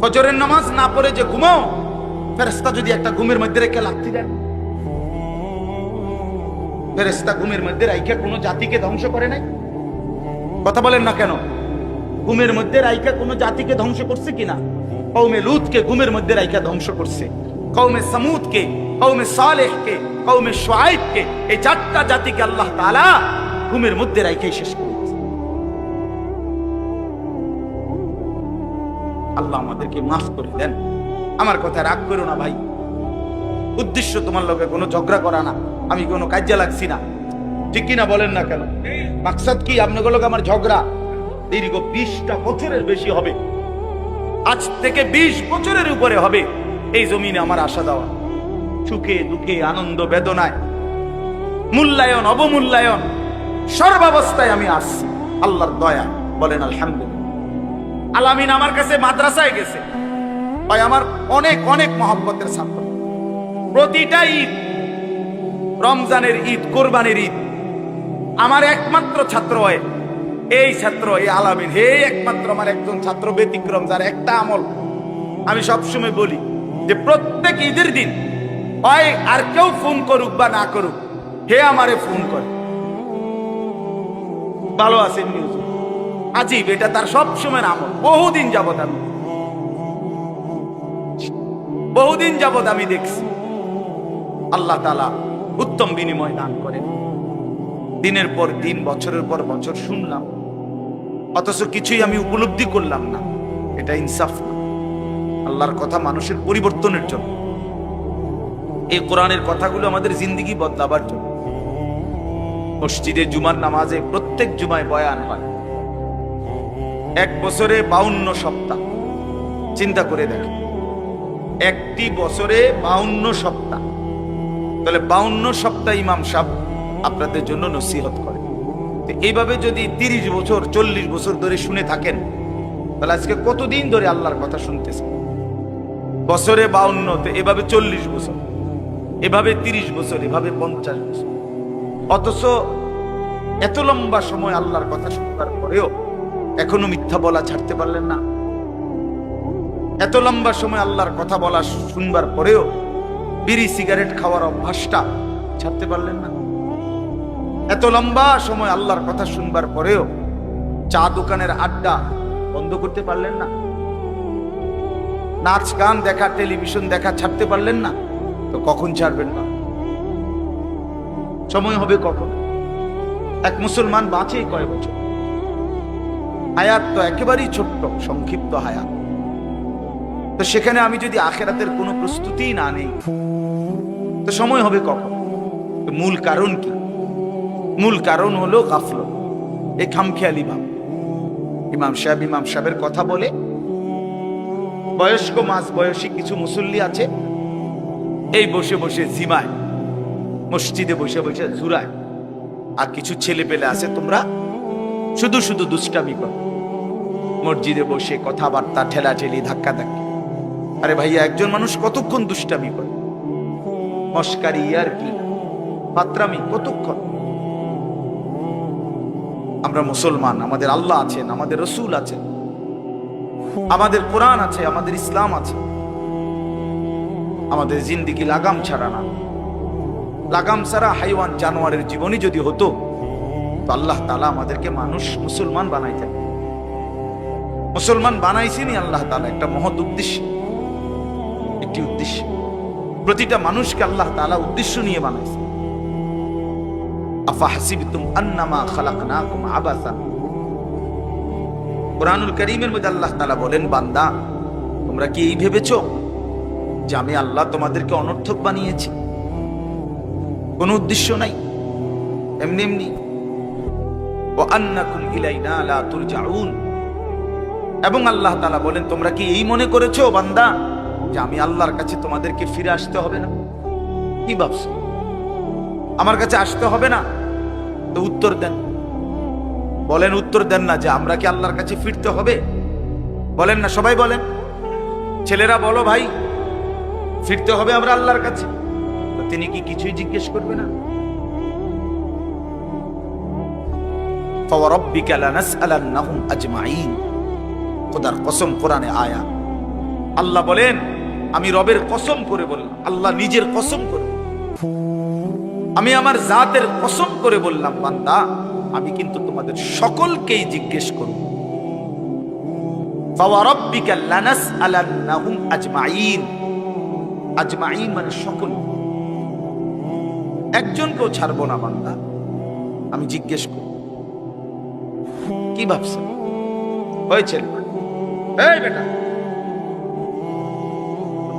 ফজরের নামাজ না পড়ে যে ঘুমাও ফেরেস্তা যদি একটা ঘুমের মধ্যে রেখে লাথি দেন। ফেরেস্তা ঘুমের মধ্যে রাইখে কোনো জাতিকে ধ্বংস করে নাই? কথা বলেন না কেন? ঘুমের মধ্যে রাইখা কোনো জাতিকে ধ্বংস করছে কিনা? কৌমে লুতকে ঘুমের মধ্যে রাইখা ধ্বংস করছে। কৌমে সামুদকে কৌমে সালেহকে কৌমে সোয়াইবকে এই চারটা জাতিকে আল্লাহ তাআলা ঘুমের মধ্যে রাইখাই শেষ করেছে আল্লাহ আমাদেরকে মাফ করে দেন। আমার কথা রাগ করো না ভাই। উদ্দেশ্য তোমার লোকে কোনো ঝগড়া করা না। আমি কোনো কাজে লাগছি না। ঠিক কিনা বলেন না কেন? মাকসাদ কি? আপনার লোক আমার ঝগড়া? দীর্ঘ বিশটা বছরের বেশি হবে। আজ থেকে বিশ বছরের উপরে হবে। এই জমিনে আমার আশা দেওয়া। সুখে দুঃখে আনন্দ বেদনায়। মূল্যায়ন, অবমূল্যায়ন। সর্বাবস্থায় আমি আসছি। আল্লাহর দয়া। বলেন আলহামদুলিল্লাহ। আলামিন আমার কাছে মাদ্রাসায় গেছে। ভাই, আমার অনেক অনেক মহব্বতের ছাত্র। প্রতিটা ঈদ, রমজানের ঈদ, কোরবানির ঈদ, আমার একমাত্র ছাত্র হয়। এই ছাত্র, এই আলামিন, হে একমাত্র আমার একজন ছাত্র ব্যতিক্রম, যার একটা আমল আমি সবসময় বলি যে প্রত্যেক ঈদের দিন, হয় আর কেউ ফোন করুক বা না করুক, হে আমারে ফোন করে। ভালো আছেন নিউজ। আজীব, এটা তার সবসময় আমল। বহুদিন যাবৎ আমি। বহুদিন যাবৎ আমি দেখছি। আল্লাহ তালা উত্তম বিনিময় দান করেন। দিনের পর দিন, বছরের পর বছর শুনলাম। অথচ কিছুই আমি উপলব্ধি করলাম না। এটা ইনসাফ আল্লাহর কথা মানুষের পরিবর্তনের জন্য। এই কোরআনের কথাগুলো আমাদের জিন্দিগি বদলাবার জন্য। মসজিদে জুমার নামাজে প্রত্যেক জুমায় বয়ান হয়। এক বছরে বাউন্ন সপ্তাহ। চিন্তা করে দেখেন। একটি বছরে বাউন্ন সপ্তাহ। তাহলে বাউন্ন সপ্তাহ ইমাম সাহ আপনাদের জন্য নসিহত করে এইভাবে যদি তিরিশ বছর, চল্লিশ বছর ধরে শুনে থাকেন, তাহলে আজকে কতদিন ধরে আল্লাহর কথা শুনতেছেন? বছরে বাউন্ন, তো এভাবে চল্লিশ বছর। এভাবে তিরিশ বছর, এভাবে পঞ্চাশ বছর। অথচ এত লম্বা সময় আল্লাহর কথা শুনবার পরেও এখনও মিথ্যা বলা ছাড়তে পারলেন না। এত লম্বা সময় আল্লাহর কথা বলা শুনবার পরেও বিড়ি, সিগারেট খাওয়ার অভ্যাসটা ছাড়তে পারলেন না। এত লম্বা সময় আল্লাহর কথা শুনবার পরেও চা দোকানের আড্ডা বন্ধ করতে পারলেন না। নাচ, গান দেখা, টেলিভিশন দেখা ছাড়তে পারলেন না। তো কখন ছাড়বেন না? সময় হবে কখন? এক মুসলমান বাঁচে কয় বছর? হায়াত তো একেবারেই ছোট্ট, সংক্ষিপ্ত হায়াত। তো সেখানে আমি যদি আখেরাতের কোনো প্রস্তুতি না নেই, তো সময় হবে কখন? মূল কারণ কি? মূল কারণ হলো গাফল এই খামখেয়ালি ভাব। ইমাম সাহেব ইমাম সাহেবের কথা বলে, বয়স্ক মাস বয়সী কিছু মুসল্লি আছে, এই বসে বসে জিমায়, মসজিদে বসে বসে জুরায় আর কিছু ছেলে পেলে আছে তোমরা, শুধু শুধু দুষ্টামি করো। মসজিদে বসে কথাবার্তা, ঠেলাঠেলি ধাক্কা ধাক্কি আরে ভাইয়া, একজন মানুষ কতক্ষণ দুষ্টামি করে? মস্কারি আর কি? পাত্রামি কতক্ষণ? আমরা মুসলমান, আমাদের আল্লাহ আছেন, আমাদের রসুল আছেন। আমাদের কোরআন আছে, আমাদের ইসলাম আছে। আমাদের জিন্দিগি লাগাম ছাড়া না। লাগাম ছাড়া হাইওয়ান জানোয়ারের জীবনই যদি হতো, তো আল্লাহ তালা আমাদেরকে মানুষ মুসলমান বানাইতেন। মুসলমান বানাইছেনি আল্লাহ তালা একটা মহৎ উদ্দেশ্য। একটি উদ্দেশ্য। প্রতিটা মানুষকে আল্লাহ তালা উদ্দেশ্য নিয়ে বানাইছে আফা হাসিবতুম আন্নামা খালাকনাকুম আবাসা। কোরআনুল করিমের মধ্যে আল্লাহ তালা বলেন, বান্দা, তোমরা কি এই ভেবেছো যে আমি আল্লাহ তোমাদেরকে অনর্থক বানিয়েছি? কোনো উদ্দেশ্য নাই। এমনি এমনি ও আন্নাকুম ইলাইনা লা তুরজাউন। এবং আল্লাহ তাআলা বলেন তোমরা কি এই মনে করেছো বান্দা যে আমি আল্লাহর কাছে তোমাদেরকে ফিরে আসতে হবে না কি ভাবছো আমার কাছে আসতে হবে না তো উত্তর দেন বলেন উত্তর দেন না যে আমরা কি আল্লাহর কাছে ফিরতে হবে বলেন না সবাই বলেন ছেলেরা বলো ভাই ফিরতে হবে আমরা আল্লাহর কাছে তো তিনি কি কিছুই জিজ্ঞেস করবে না فوربك لنسألنهم أجمعين খোদার কসম কোরআনে আয়া। আল্লাহ বলেন, আমি রবের কসম করে বললাম, আল্লাহ নিজের কসম করে আমি আমার জাতের কসম করে বললাম, বান্দা, আমি কিন্তু তোমাদের সকলকেই জিজ্ঞেস করব। মানে ছাড়বো না, বান্দা, আমি জিজ্ঞেস করব। কি ভাবছেন? হয়েছে এই বেটা।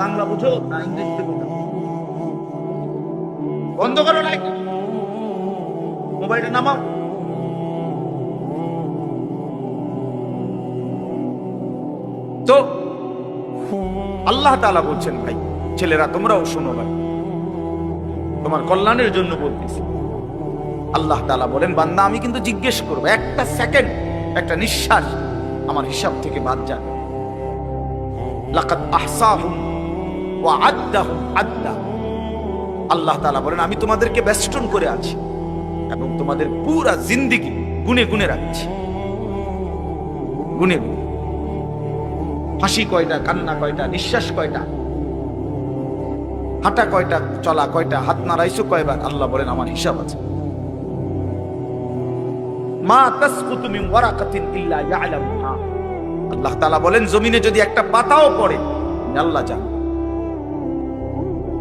বাংলা বুঝো না ইংরেজিতে বুঝো বন্ধ করো লাইট মোবাইলটা নামাও। তো আল্লাহ তাআলা বলছেন ভাই ছেলেরা তোমরাও শোনো ভাই। তোমার কল্যাণের জন্য বলতেছি। আল্লাহ তাআলা বলেন বান্দা আমি কিন্তু জিজ্ঞেস করব একটা সেকেন্ড একটা নিঃশ্বাস আমার হিসাব থেকে বাদ যাবে লাকাদ আহসাহুম ওয়া আদ্দাহুম আদ্দা। আল্লাহ তাআলা বলেন, আমি তোমাদেরকে বেষ্টন করে আছি এবং তোমাদের পুরা জিন্দিগি গুনে গুনে রাখছি। গুনে গুনে। হাসি কয়টা, কান্না কয়টা, নিঃশ্বাস কয়টা, হাঁটা কয়টা, চলা কয়টা, হাত নাড়াইছো কয়বার? আল্লাহ বলেন, আমার হিসাব আছে। মা তাসকুতু মিন ওয়ারাকাতিন ইল্লা ইয়ালামুহা আল্লাহ তাআলা বলেন, জমিনে যদি একটা পাতাও পড়ে আল্লাহ জানে,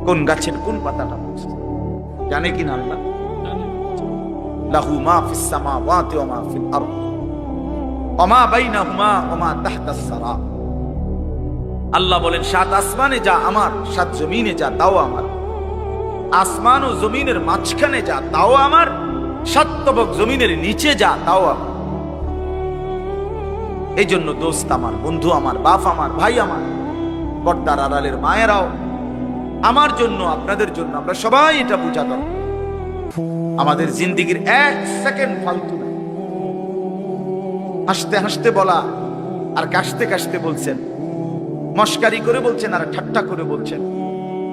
কোন গাছের কোন পাতাটা পড়ছে? জানে কিনা আল্লাহ? আল্লাহ বলেন, সাত আসমানে যা আমার, সাত জমিনে যা, তাও আমার। আসমান ও জমিনের মাঝখানে যা, তাও আমার। সাতবক জমিনের নিচে যা, তাও আমার। এই জন্য দোস্ত আমার, বন্ধু আমার, বাপ আমার, ভাই আমার, পর্দার আড়ালের মায়েরাও, আমার জন্য, আপনাদের জন্য আমরা সবাই এটা বোঝা দরকার আমাদের জিন্দিগির এক সেকেন্ড ফালতু হাসতে হাসতে বলা আর কাশতে কাশতে বলছেন। মস্কারি করে বলছেন আর ঠাট্টা করে বলছেন।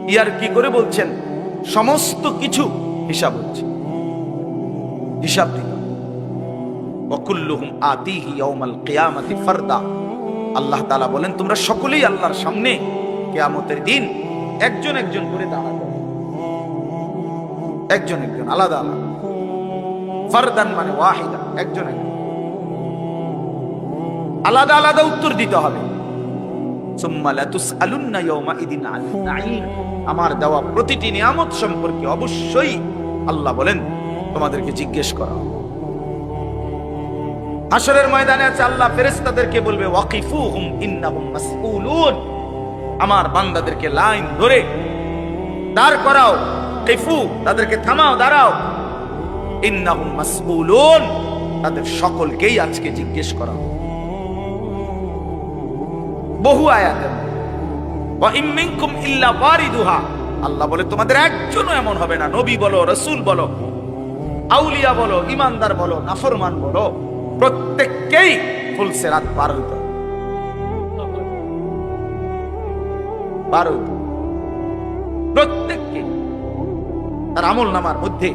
ইয়ার কি করে বলছেন? সমস্ত কিছু হিসাব হচ্ছে। হিসাব দিল আল্লাহ বলেন, তোমরা সকলেই আল্লাহর সামনে কিয়ামতের দিন একজন একজন করে দাঁড়াবে। একজন একজন, আলাদা আলাদা। ফারদান মানে ওয়াহিদা, একজন একজন। আলাদা আলাদা উত্তর দিতে হবে। আমার দেওয়া প্রতিটি নিয়ামত সম্পর্কে অবশ্যই আল্লাহ বলেন, তোমাদেরকে জিজ্ঞেস করা। হাসরের ময়দানে আছে আল্লাহ ফেরেশতাদেরকে বলবে ওয়াকিফু হুম ইন্নাহুম মাসউলুন। আমার বান্দাদেরকে লাইন ধরে দাঁড় করাও, কিফু, তাদেরকে থামাও, দাঁড়াও। ইন্নাহুম মাসউলুন, তাদের সকলকেই আজকে জিজ্ঞেস করা বহু আয়াতে। ইল্লা ওয়ারিদুহা। আল্লাহ বলে, তোমাদের একজনও এমন হবে না। নবী বলো, রসূল বলো, আউলিয়া বলো, ইমানদার বলো, নাফরমান বলো। প্রত্যেককেই ফুলসে রাত পার হইতে। প্রত্যেককে তার আমল নামার মধ্যে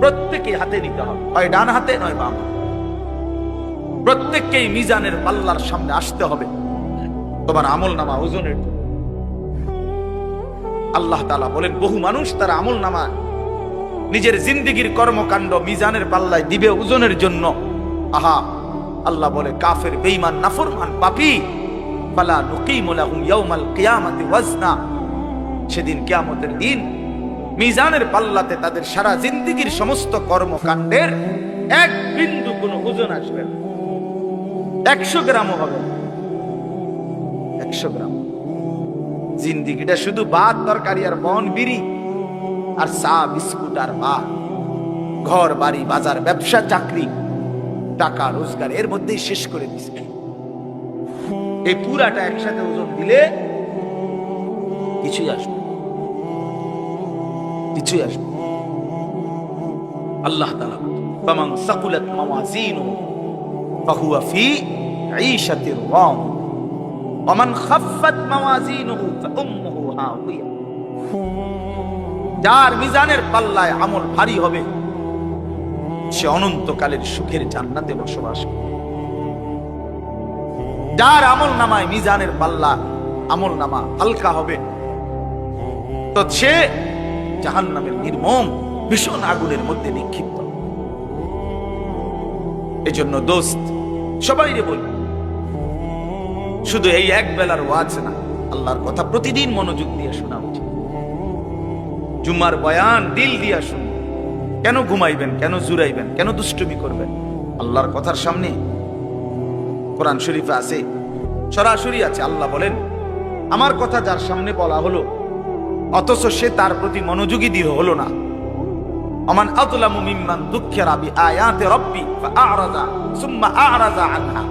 প্রত্যেকে হাতে নিতে হবে। হয় ডান হাতে, নয় বাম প্রত্যেককেই মিজানের পাল্লার সামনে আসতে হবে। তোমার আমল নামা ওজনের আল্লাহ তালা বলেন, বহু মানুষ তার আমল নামা নিজের জিন্দিগির কর্মকাণ্ড মিজানের পাল্লায় দিবে ওজনের জন্য। আহা আল্লাহ বলে, কাফের, বেঈমান, নাফরমান, পাপী। ফালা নুকিমু লাহুম ইয়াউমাল কিয়ামাতি ওয়াজনা। সেদিন কিয়ামতের দিন মিজানের পাল্লাতে তাদের সারা জিন্দেগীর সমস্ত কর্মকাণ্ডের এক বিন্দু কোনো ওজন আসবে না। একশো গ্রামও হবে। একশো গ্রাম। জিন্দিগিটা শুধু ভাত, তরকারি আর বন, বিড়ি আর চা, বিস্কুট আর ভাত। ঘর, বাড়ি, বাজার, ব্যবসা, চাকরি। টাকা, রোজগার, এর মধ্যেই শেষ করে দিচ্ছে এই পুরাটা একসাথে ওজন দিলে কিছুই আসবে। কিছুই আসবে। আল্লাহ তাআলা ফামান সাকুলাত মাওয়াজিনু ফাহুয়া ফি ঈশাতির রাম যার মিজানের পাল্লায় আমল ভারী হবে সে অনন্তকালের সুখের জান্নাতে বসবাস করবে যার আমল নামায় মিজানের পাল্লা, আমল নামা হালকা হবে। তো সে জাহান নামের নির্মম ভীষণ আগুনের মধ্যে নিক্ষিপ্ত। এজন্য দোস্ত, সবাই রে বলি, শুধু এই এক বেলার ওয়াজ না, আল্লাহর কথা প্রতিদিন মনোযোগ দিয়ে শোনা উচিত। জুম্মার বয়ান, দিল দিয়া শুনুন কেন ঘুমাইবেন, কেন জুরাইবেন কেন দুষ্টুমি করবেন? আল্লাহর কথার সামনে কোরআন শরীফে আছে, সরাসরি আছে। আল্লাহ বলেন, আমার কথা যার সামনে বলা হলো, অথচ সে তার প্রতি মনোযোগী দিয়ে হলো না। অমান আতলামু মিম্মান দুঃখের আবি আয়াতে রব্বি আরাজা সুম্মা আরাজা আনহা।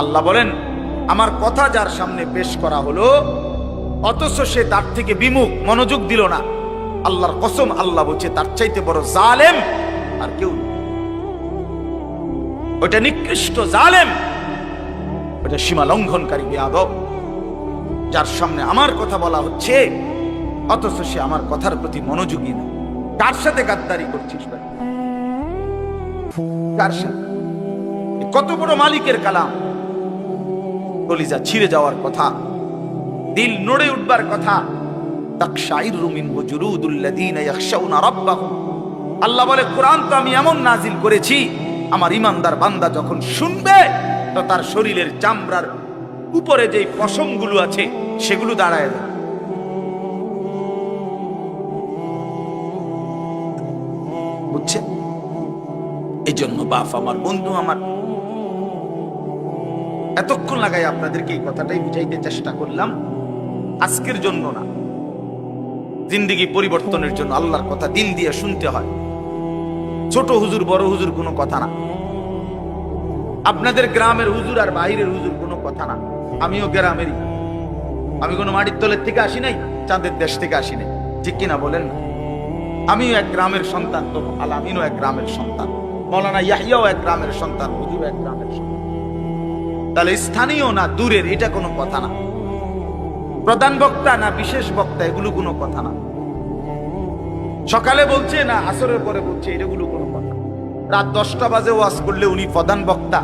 আল্লাহ বলেন, আমার কথা যার সামনে পেশ করা হলো, অথচ সে তার থেকে বিমুখ, মনোযোগ দিল না। আল্লাহর কসম, আল্লাহ বলছে, তার চাইতে বড় জালেম আর কেউ ওটা নিকৃষ্ট জালেম ওটা সীমা লঙ্ঘনকারী বেয়াদব, যার সামনে আমার কথা বলা হচ্ছে, অথচ সে আমার কথার প্রতি মনোযোগী না। কার সাথে গাদ্দারি করছিস কত বড় মালিকের কালাম। কলিজা ছিঁড়ে যাওয়ার কথা, দিল নড়ে উঠবার কথা আল্লাহ বলে, কোরআন তো আমি এমন নাজিল করেছি, আমার ইমানদার বান্দা যখন শুনবে, তো তার শরীরের চামড়ার উপরে যেই পশমগুলো আছে, সেগুলো দাঁড়ায় এই জন্য বাপ আমার, বন্ধু আমার, এতক্ষণ লাগাই আপনাদেরকে এই কথাটাই বুঝাইতে চেষ্টা করলাম। আজকের জন্য না জিন্দিগি পরিবর্তনের জন্য আল্লাহর কথা দিল দিয়ে শুনতে হয়। ছোট হুজুর, বড় হুজুর কোনো কথা না। আপনাদের গ্রামের হুজুর আর বাইরের হুজুর কোনো কথা না। আমিও গ্রামেরই। আমি কোনো মাটির তলের থেকে আসি নাই, চাঁদের দেশ থেকে আসি নাই। ঠিক কিনা বলেন না? আমিও এক গ্রামের সন্তান তো আলামিনও এক গ্রামের সন্তান। মৌলানা ইয়াহিয়াও এক গ্রামের সন্তান হুজুর এক গ্রামের সন্তান। তাহলে স্থানীয় না দূরের, এটা কোনো কথা না। প্রধান বক্তা না বিশেষ বক্তা, এগুলো কোনো কথা না। সকালে বলছে না, আসরের পরে বলছে এগুলো কোনো কথা রাত দশটা বাজে ওয়াজ করলে উনি প্রধান বক্তা,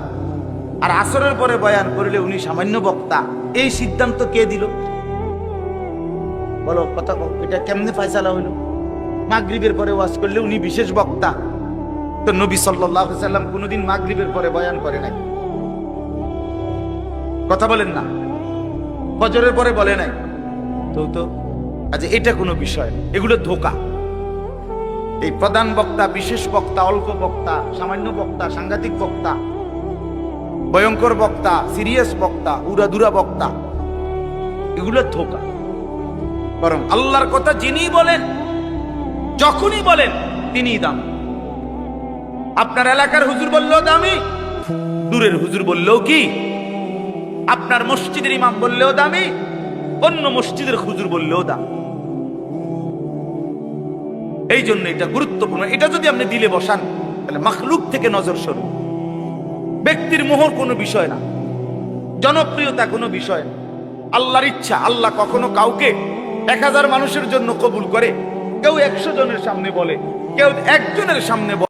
আর আসরের পরে বয়ান করলে উনি সামান্য বক্তা। এই সিদ্ধান্ত কে দিল? বলো, কথা এটা কেমনে ফয়সালা হইল? মাগরিবের পরে ওয়াজ করলে উনি বিশেষ বক্তা। তো নবী আলাইহি সাল্লাম কোনোদিন মাগরিবের পরে বয়ান করে নাই। কথা বলেন না। ফজরের পরে বলে নাই। তো তো। আচ্ছা এটা কোনো বিষয়। এগুলো ধোকা। এই প্রধান বক্তা বিশেষ বক্তা অল্প বক্তা সামান্য বক্তা সাংঘাতিক বক্তা ভয়ঙ্কর বক্তা সিরিয়াস বক্তা উড়াদুরা বক্তা এগুলো ধোকা। বরং আল্লাহর কথা যিনি বলেন যখনই বলেন তিনিই দাম। আপনার এলাকার হুজুর বললেও দামি দূরের হুজুর বললেও কি? আপনার মসজিদের ইমাম বললেও দামি, অন্য মসজিদের হুজুর বললেও দাম। এই জন্য এটা গুরুত্বপূর্ণ। এটা যদি আপনি দিলে বসান, তাহলে মাখলুক থেকে নজর সরু ব্যক্তির মোহর কোনো বিষয় না, জনপ্রিয়তা কোনো বিষয় না। আল্লাহর ইচ্ছা, আল্লাহ কখনো কাউকে এক হাজার মানুষের জন্য কবুল করে, কেউ একশো জনের সামনে বলে, কেউ একজনের সামনে বলে।